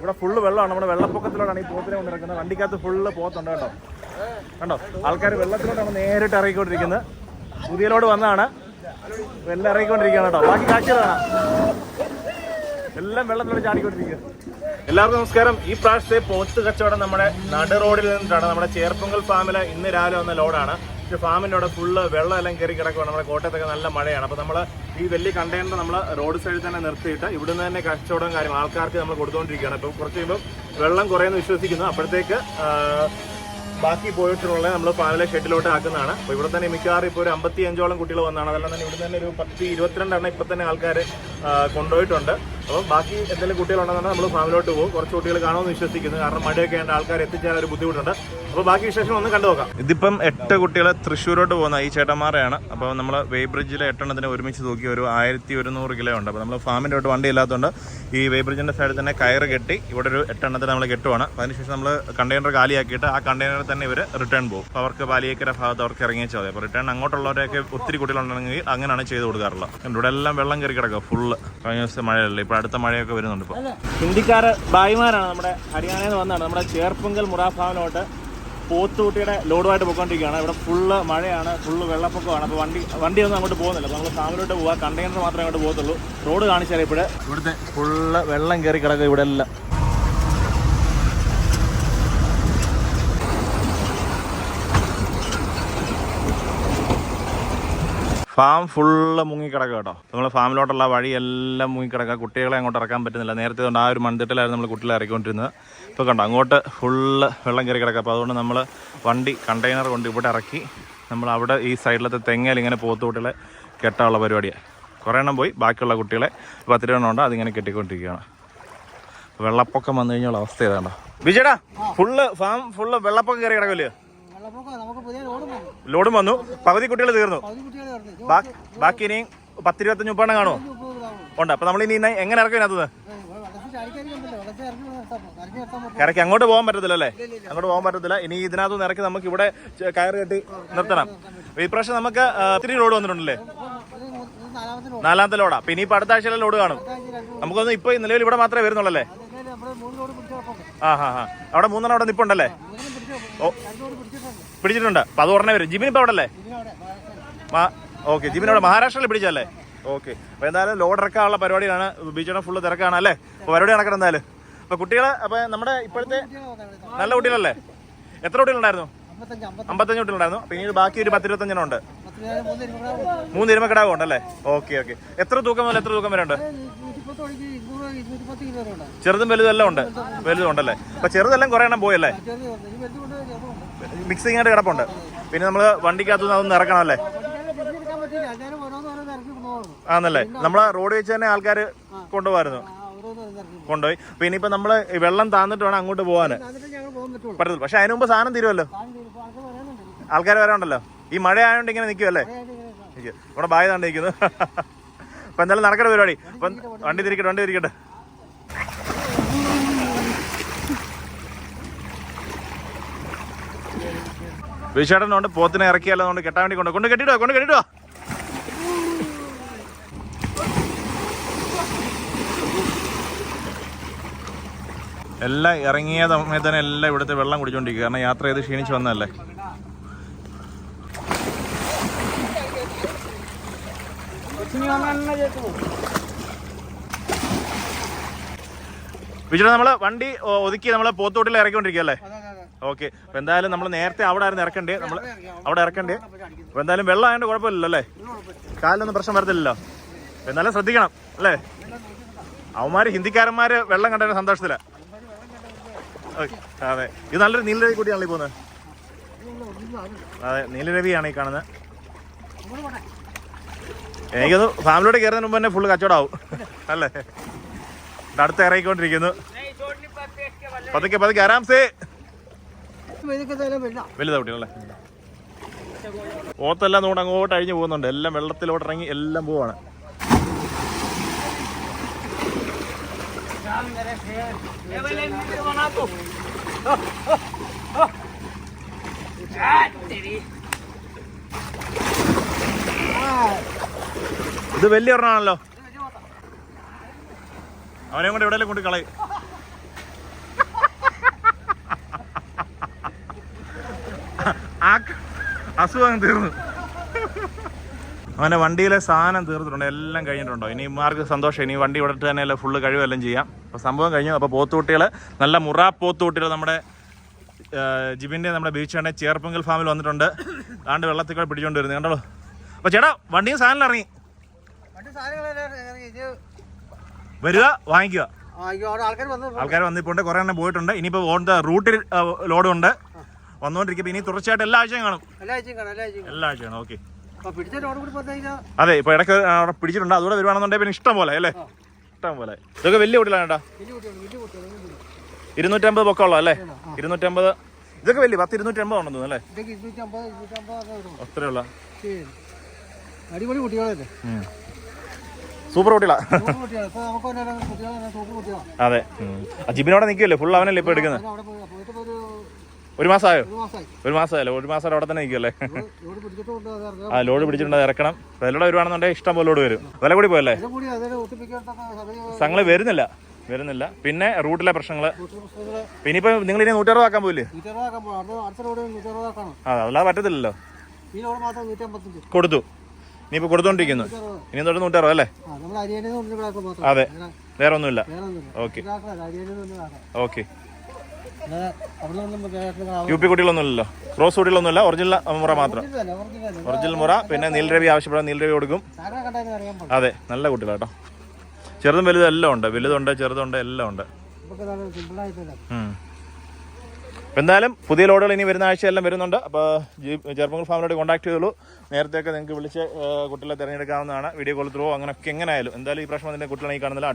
ഇവിടെ ഫുള്ള് വെള്ളമാണ്. നമ്മുടെ വെള്ളപ്പൊക്കത്തിലോട്ടാണ് ഈ പോത്തിനെ കൊണ്ടിരിക്കുന്നത് വണ്ടിക്കകത്ത് ഫുള്ള് പോത്തുണ്ട് കേട്ടോ. കണ്ടോ? ആൾക്കാർ വെള്ളത്തിലോട്ടാണ് നേരിട്ട് ഇറങ്ങിക്കൊണ്ടിരിക്കുന്നത്. പുതിയലോട് വന്നാണ് എല്ലാം ഇറങ്ങിക്കൊണ്ടിരിക്കുകയാണ് കേട്ടോ. ബാക്കി കാഴ്ചകളാണ് എല്ലാം വെള്ളത്തിലോട് ചാടിക്കൊണ്ടിരിക്കുക എല്ലാവർക്കും നമസ്കാരം. ഈ പ്രാവശ്യത്തെ പോത്ത് കച്ചവടം നമ്മുടെ നട റോഡിൽ നിന്നിട്ടാണ്. നമ്മുടെ ചേർപ്പൊങ്കൽ ഫാമിൽ ഇന്ന് രാവിലെ വന്ന ലോഡാണ്. പക്ഷെ ഫാമിന്റെ അവിടെ ഫുള്ള് വെള്ളം എല്ലാം കയറി കിടക്കുവാണ് നമ്മുടെ കോട്ടയത്തൊക്കെ നല്ല മഴയാണ്. അപ്പോൾ നമ്മൾ ഈ വലിയ കണ്ടെയ്നർ നമ്മൾ റോഡ് സൈഡിൽ തന്നെ നിർത്തിയിട്ട് ഇവിടുന്ന് തന്നെ കച്ചവടം കാര്യം ആൾക്കാർക്ക് നമ്മൾ കൊടുത്തുകൊണ്ടിരിക്കുകയാണ് അപ്പോൾ കുറച്ച് കഴിയുമ്പോൾ വെള്ളം കുറയുമെന്ന് വിശ്വസിക്കുന്നു. അപ്പോഴത്തേക്ക് ബാക്കി പോയിട്ടുള്ള നമ്മൾ പാലിലെ ഷെഡിലോട്ട് ആക്കുന്നതാണ്. അപ്പോൾ ഇവിടെ തന്നെ മിക്കവാറും ഇപ്പോൾ ഒരു അമ്പത്തി അഞ്ചോളം കുട്ടികൾ വന്നതാണ് അതെല്ലാം തന്നെ ഇവിടെ തന്നെ ഒരു പത്ത് ഇരുപത്തിരണ്ടെണ്ണം ഇപ്പം തന്നെ ആൾക്കാർ കൊണ്ടുപോയിട്ടുണ്ട്. അപ്പം ബാക്കി എന്തെങ്കിലും കുട്ടികളുണ്ടെന്നുണ്ടെങ്കിൽ നമ്മൾ ഫാമിലോട്ട് പോകും. കുറച്ച് കുട്ടികൾ കാണുമെന്ന് വിശ്വസിക്കുന്നു. കാരണം മഴയൊക്കെ ഉണ്ട് ആൾക്കാർ എത്തിച്ചാൽ ഒരു ബുദ്ധിമുട്ടുണ്ട്. അപ്പോൾ ബാക്കി വിശേഷം ഒന്ന് കണ്ടു നോക്കാം. ഇതിപ്പം എട്ട് കുട്ടികൾ തൃശ്ശൂരോട്ട് പോകുന്ന ഈ ചേട്ടന്മാരെയാണ്. അപ്പോൾ നമ്മൾ വേ ബ്രിഡ്ജിലെ എട്ടെണ്ണത്തിന് ഒരുമിച്ച് തൂക്കി ഒരു ആയിരത്തി ഒരുന്നൂറ് കിലോ ഉണ്ട്. അപ്പോൾ നമ്മൾ ഫാമിന്റെ തൊട്ട് വണ്ടി ഇല്ലാത്തതുകൊണ്ട് ഈ വേ ബ്രിഡ്ജിന്റെ സൈഡിൽ തന്നെ കയറ് കെട്ടി ഇവിടെ ഒരു എട്ടെണ്ണത്തിന് നമ്മൾ കെട്ടുവാണ്. അപ്പോൾ അതിനുശേഷം നമ്മൾ കണ്ടെയ്നർ കാലിയാക്കിയിട്ട് ആ കണ്ടെയ്നറിൽ തന്നെ ഇവർ റിട്ടേൺ പോകും. അപ്പോൾ അവർക്ക് പാലിയേക്കര ഭാഗത്ത് അവർക്ക് ഇറങ്ങിയാൽ മതി. അപ്പോൾ റിട്ടേൺ അങ്ങോട്ടുള്ളവരെയൊക്കെ ഒത്തിരി കുട്ടികളുണ്ടെങ്കിൽ അങ്ങനെയാണ് ചെയ്ത് കൊടുക്കാറുള്ളത്. ഇവിടെ എല്ലാം വെള്ളം കയറി കിടക്കുക. ഫുള്ള് കഴിഞ്ഞ ദിവസത്തെ മഴയല്ലേ? ഇപ്പോൾ അടുത്ത മഴയൊക്കെ വരുന്നുണ്ട് ഇപ്പൊ. ഹിന്ദിക്കാര് ഭായിമാരാണ് നമ്മുടെ ഹരിയാനയിൽ നിന്ന് വന്നതാണ്. നമ്മുടെ ചേർപ്പുങ്കൽ മുറാഫാവിനോട്ട് പോത്തുകുട്ടിയുടെ ലോഡുമായിട്ട് പോയിക്കൊണ്ടിരിക്കുകയാണ്. ഇവിടെ ഫുള്ള് മഴയാണ് ഫുള്ള് വെള്ളപ്പൊക്കമാണ്. അപ്പോൾ വണ്ടി വണ്ടിയൊന്നും അങ്ങോട്ട് പോകുന്നില്ല. അപ്പോൾ നമ്മൾ ഫാമിലോട്ട് പോകാം കണ്ടെയ്നർ മാത്രമേ അങ്ങോട്ട് പോകത്തുള്ളൂ. റോഡ് കാണിച്ചാൽ ഇവിടെ ഇവിടുത്തെ ഫുള്ള് വെള്ളം കയറി കിടക്കുക ഇവിടെ എല്ലാം ഫാം ഫുള്ള് മുങ്ങിക്കിടക്കുക കേട്ടോ. നമ്മൾ ഫാമിലോട്ടുള്ള വഴിയെല്ലാം മുങ്ങിക്കിടക്കുക. കുട്ടികളെ അങ്ങോട്ട് ഇറക്കാൻ പറ്റുന്നില്ല. നേരത്തെ കൊണ്ട് ആ ഒരു മൺതിട്ടിലായിരുന്നു നമ്മൾ കുട്ടികളെ ഇറക്കിക്കൊണ്ടിരുന്നത്. ഇപ്പോൾ കണ്ടോ അങ്ങോട്ട് ഫുള്ള് വെള്ളം കയറി കിടക്കുക. അപ്പോൾ അതുകൊണ്ട് നമ്മൾ വണ്ടി കണ്ടെയ്നർ കൊണ്ട് ഇവിടെ ഇറക്കി നമ്മൾ അവിടെ ഈ സൈഡിലത്തെ തെങ്ങയിൽ ഇങ്ങനെ പോത്തു കുട്ടികളെ കെട്ടാനുള്ള പരിപാടിയാണ് കുറേ എണ്ണം പോയി. ബാക്കിയുള്ള കുട്ടികളെ പത്തിരണ്ണം ഉണ്ട്. അതിങ്ങനെ കെട്ടിക്കൊണ്ടിരിക്കുകയാണ്. വെള്ളപ്പൊക്കം വന്നു കഴിഞ്ഞുള്ള അവസ്ഥ ഏതാണ്ടോ വിജയടാ ഫുള്ള് ഫാം ഫുള്ള് വെള്ളപ്പൊക്കം കയറി കിടക്കില്ലേ ലോഡ് വന്നു. പകുതി കുട്ടികൾ തീർന്നു. ബാക്കി ഇനിയും പത്തിരുപത്തഞ്ച് മുപ്പെണ്ണം കാണുമോ? ഉണ്ട്? അപ്പൊ നമ്മൾ ഇനി ഇന്ന് എങ്ങനെ ഇറക്കും ഇതിനകത്ത്? ഇറക്കി അങ്ങോട്ട് പോകാൻ പറ്റത്തില്ല അല്ലേ? അങ്ങോട്ട് പോകാൻ പറ്റത്തില്ല. ഇനി ഇതിനകത്ത് ഇറക്കി നമുക്ക് ഇവിടെ കയറി കെട്ടി നിർത്തണം. ഇപ്രാവശ്യം നമുക്ക് ഒത്തിരി ലോഡ് വന്നിട്ടുണ്ടല്ലേ? നാലാമത്തെ ലോഡ്. പിന്നെ ഇപ്പൊ അടുത്ത ആഴ്ചയിലെ ലോഡ് കാണും. നമുക്കൊന്നും ഇപ്പൊ നിലവിൽ ഇവിടെ മാത്രമേ വരുന്നുള്ളല്ലേ? അല്ലേ ആ ഹാ ഹാ. അവിടെ മൂന്നെണ്ണം അവിടെ നിപ്പുണ്ടല്ലേ? ഓ. പിടിച്ചിട്ടുണ്ട്. അപ്പൊ അത് ഉടനെ വരും. ജിബിൻ ഇപ്പൊ അവിടെ അല്ലേ ഓക്കെ. ജിബിൻ അവിടെ മഹാരാഷ്ട്രയിൽ പിടിച്ചല്ലേ ഓക്കെ. അപ്പൊ എന്തായാലും ലോഡ് ഇറക്കാനുള്ള പരിപാടിയാണ് ബീച്ചോടെ ഫുള്ള് തിരക്കാണ് അല്ലേ? അപ്പൊ പരിപാടി നടക്കണം എന്തായാലും. അപ്പൊ കുട്ടികളെ അപ്പൊ നമ്മുടെ ഇപ്പോഴത്തെ നല്ല കുട്ടികളല്ലേ? എത്ര കുട്ടികളുണ്ടായിരുന്നു? അമ്പത്തഞ്ച് അമ്പത്തി അമ്പത്തഞ്ച് കുട്ടികളുണ്ടായിരുന്നു പിന്നെ ബാക്കി ഒരു പത്തിരുപത്തഞ്ചെണ്ണം ഉണ്ട്. മൂന്ന് ഇരുമക്കിടാവും ഉണ്ടല്ലേ ഓക്കെ ഓക്കെ. എത്ര തൂക്കം മുതൽ എത്ര തൂക്കം വരെ ഉണ്ട് ചെറുതും വലുതും എല്ലാം ഉണ്ട്. വലുതും ഉണ്ടല്ലേ അപ്പൊ ചെറുതെല്ലാം കുറെ എണ്ണം പോയല്ലേ മിക്സിങ് മിക്സിംഗ് ആയിട്ട് കിടപ്പുണ്ട്. പിന്നെ നമ്മൾ വണ്ടിക്കകത്ത് നിന്ന് അതൊന്നും ഇറക്കണം അല്ലേ? ആന്നല്ലേ നമ്മളെ റോഡ് വെച്ച് തന്നെ ആൾക്കാർ കൊണ്ടുപോകായിരുന്നു. കൊണ്ടുപോയി. പിന്നെ ഇപ്പൊ നമ്മൾ വെള്ളം താന്നിട്ട് വേണം അങ്ങോട്ട് പോകാൻ പറ്റുള്ളൂ പറ്റത്തില്ല പക്ഷെ അതിനു മുമ്പ് സാധനം തീരുമല്ലോ ആൾക്കാർ വരാനുണ്ടല്ലോ? ഈ മഴ ആയതുകൊണ്ട് ഇങ്ങനെ നിൽക്കുമല്ലേ. ഇവിടെ ബായ് താണ്ടിരിക്കുന്നു. അപ്പൊ എന്തായാലും നടക്കട്ടെ പരിപാടി. വണ്ടി തിരിക്കട്ടെ വണ്ടി തിരിക്കട്ടെ. വിശേഷനുണ്ട് പോത്തിനെ ഇറക്കിയാലോ കൊണ്ട് കെട്ടാൻ വേണ്ടി കൊണ്ട് കൊണ്ട് കെട്ടിട്ടോ കൊണ്ട് കെട്ടിട്ടോ എല്ലാം ഇറങ്ങിയ സമയത്ത് തന്നെ എല്ലാം ഇവിടുത്തെ വെള്ളം കുടിച്ചോണ്ടിരിക്കുക കാരണം യാത്ര ചെയ്ത് ക്ഷീണിച്ച് വന്നതല്ലേ? വിജയ നമ്മൾ വണ്ടി ഒതുക്കി നമ്മൾ പോത്തോട്ടിൽ ഇറക്കിക്കൊണ്ടിരിക്കുക അല്ലേ? അതെ, അതെ, അതെ. ഓക്കെ. അപ്പൊ എന്തായാലും നമ്മൾ നേരത്തെ അവിടെ ആയിരുന്നു ഇറക്കണ്ടേ നമ്മൾ അവിടെ ഇറക്കണ്ടേ അപ്പൊ എന്തായാലും വെള്ളം ആയതുകൊണ്ട് കുഴപ്പമില്ലല്ലോ അല്ലേ? കാലിലൊന്നും പ്രശ്നം വരത്തില്ലല്ലോ. എന്നാലും ശ്രദ്ധിക്കണം അല്ലേ? അവന്മാര് ഹിന്ദിക്കാരന്മാര് വെള്ളം കണ്ടതിന് സന്തോഷത്തില. അതെ. ഇത് നല്ലൊരു നീലരവി കൂടിയാണല്ലോ പോകുന്നത്. അതെ നീലരവിയാണ് ഈ കാണുന്നത്. എനിക്കൊന്ന് ഫാമിലിയോട് കയറുന്നതിന് മുമ്പ് തന്നെ ഫുള്ള് കച്ചവടമാവും. അല്ലേ? അടുത്ത് ഇറങ്ങിക്കൊണ്ടിരിക്കുന്നു. പതുക്കെ പതുക്കെ ആരാംസേ? ഇതൊക്കെ എന്തായാലും വെള്ളം. വലുതാ കുട്ടികളല്ലേ ഓത്തെല്ലാം നോട്ട് അങ്ങോട്ട് അഴിഞ്ഞു പോകുന്നുണ്ട്. എല്ലാം വെള്ളത്തിലോട്ട് ഇറങ്ങി എല്ലാം പോവാണ്. ഇത് വലിയ ഒരെണ്ണാണല്ലോ അവനെ കൊണ്ട് എവിടെയല്ലേ കൊണ്ട് കളയും. അസുഖം തീർന്നു. അവന്റെ വണ്ടിയിലെ സാധനം തീർത്തിട്ടുണ്ട്. എല്ലാം കഴിഞ്ഞിട്ടുണ്ടോ? ഇനി മാർക്ക് സന്തോഷം. ഇനി വണ്ടി ഇവിടെ തന്നെ അല്ല ഫുള്ള് കഴിവെല്ലാം ചെയ്യാം. അപ്പോൾ സംഭവം കഴിഞ്ഞു. അപ്പോൾ പോത്തുകുട്ടികൾ നല്ല മുറ പോത്തുകുട്ടികൾ നമ്മുടെ ജിബിന്റെ നമ്മുടെ ബീച്ചാണ് ചേർപ്പുങ്കൽ ഫാമിൽ വന്നിട്ടുണ്ട്. ആണ്ട് വെള്ളത്തിൽ കൂടെ പിടിച്ചുകൊണ്ട് കണ്ടോളൂ അപ്പോൾ ചേട്ടാ വണ്ടിയും സാധനം ഇറങ്ങി. വരിക വാങ്ങിക്കുക. ആൾക്കാർ വന്ന് ആൾക്കാർ വന്നിപ്പോണ്ട് കുറേ എണ്ണം പോയിട്ടുണ്ട്. ഇനിയിപ്പോ ഓൺ ദ റൂട്ടിൽ ലോഡും ഉണ്ട് വന്നോണ്ടിരിക്കും ഇനി തുടർച്ചയായിട്ട് എല്ലാ ആഴ്ചയും കാണും. എല്ലാ ആഴ്ചയും ഓക്കെ അതെ ഇപ്പൊ ഇടയ്ക്ക് അവിടെ പിടിച്ചിട്ടുണ്ട്. അതുകൂടെ വരുവാണെന്നുണ്ടെങ്കിൽ പിന്നെ ഇഷ്ടം പോലെ അല്ലേ? ഇഷ്ടം പോലെ. ഇതൊക്കെ വലിയ കുട്ടികളാണ് കേട്ടോ. പൊക്കം ഉള്ളോ. ഇരുന്നൂറ്റമ്പത് പൊക്കമുള്ള അല്ലേ? ഇരുന്നൂറ്റമ്പത്. ഇതൊക്കെ വലിയ പത്ത് ഇരുന്നൂറ്റമ്പത് ഉണ്ടെന്ന് തോന്നുന്നു അല്ലേ? ഇരുന്നൂറ്റമ്പത് ഇരുന്നൂറ്റമ്പത് അത്രയുള്ള അടിപൊളി കുട്ടികളല്ലേ സൂപ്പർ കുട്ടികളാ സൂപ്പർ കുട്ടികൾ ഇപ്പൊ നമുക്ക് തന്നെ കുട്ടികളെ സൂപ്പർ കുട്ടികളാ. അതെ. ജിബിനോടെ നിൽക്കുമല്ലേ ഫുൾ അവനല്ലേ ഇപ്പൊ എടുക്കുന്നത്? ഒരു മാസമായോ? ഒരു മാസമായി ഒരു മാസമായല്ലോ. ഒരു മാസം അവിടെ തന്നെ നിൽക്കുമല്ലേ ഇറങ്ങാം ആ ലോഡ് പിടിച്ചിട്ടുണ്ട്. ഇറക്കണം. വിലയുടെ വരുവാണെന്നുണ്ടെങ്കിൽ ഇഷ്ടം പോലെ ലോഡ് വരും. വില കൂടി പോയല്ലേ? സംഘങ്ങൾ വരുന്നില്ല. വരുന്നില്ല. പിന്നെ റൂട്ടിലെ പ്രശ്നങ്ങൾ പിന്നെ ഇപ്പൊ നിങ്ങൾ ഇനി പോയില്ലേ ആക്കാൻ ആ അല്ലാതെ പറ്റത്തില്ലല്ലോ. ഈ കൊടുത്തു ഇനിയിപ്പോ കൊടുത്തോണ്ടിരിക്കുന്നു. ഇനി തൊട്ട് നൂറ്ററുപത് അല്ലേ? അതെ. വേറെ ഒന്നുമില്ല. ഓക്കെ. ഓക്കെ. യു പി കുട്ടികളൊന്നുമില്ലല്ലോ. ക്രോസ് കുട്ടികളൊന്നുമില്ല. ഒറിജിനൽ മുറ മാത്രം. ഒറിജിനൽ മുറ പിന്നെ നീൽരവി ആവശ്യപ്പെടാൻ നീൽരവി കൊടുക്കും. അതെ നല്ല കുട്ടികളാട്ടോ ചെറുതും വലുതും എല്ലാം ഉണ്ട്. വലുതുണ്ട് ചെറുതുണ്ട് എല്ലാം ഉണ്ട്. എന്തായാലും പുതിയ ലോഡുകൾ ഇനി വരുന്ന ആഴ്ചയെല്ലാം വരുന്നുണ്ട്. അപ്പോൾ ചെറുപ്പങ്ങൾ ഫാമിലോട് കോൺടാക്ട് ചെയ്തോളൂ നേരത്തെയൊക്കെ നിങ്ങൾക്ക് വിളിച്ച് കുട്ടികളെ തിരഞ്ഞെടുക്കാവുന്നതാണ്. വീഡിയോ കോൾ ത്രൂ അങ്ങനെയൊക്കെ എങ്ങനെ ആയാലും എന്തായാലും ഈ പ്രശ്നം അതിന്റെ കുട്ടികളെ ഈ കാണുന്നില്ല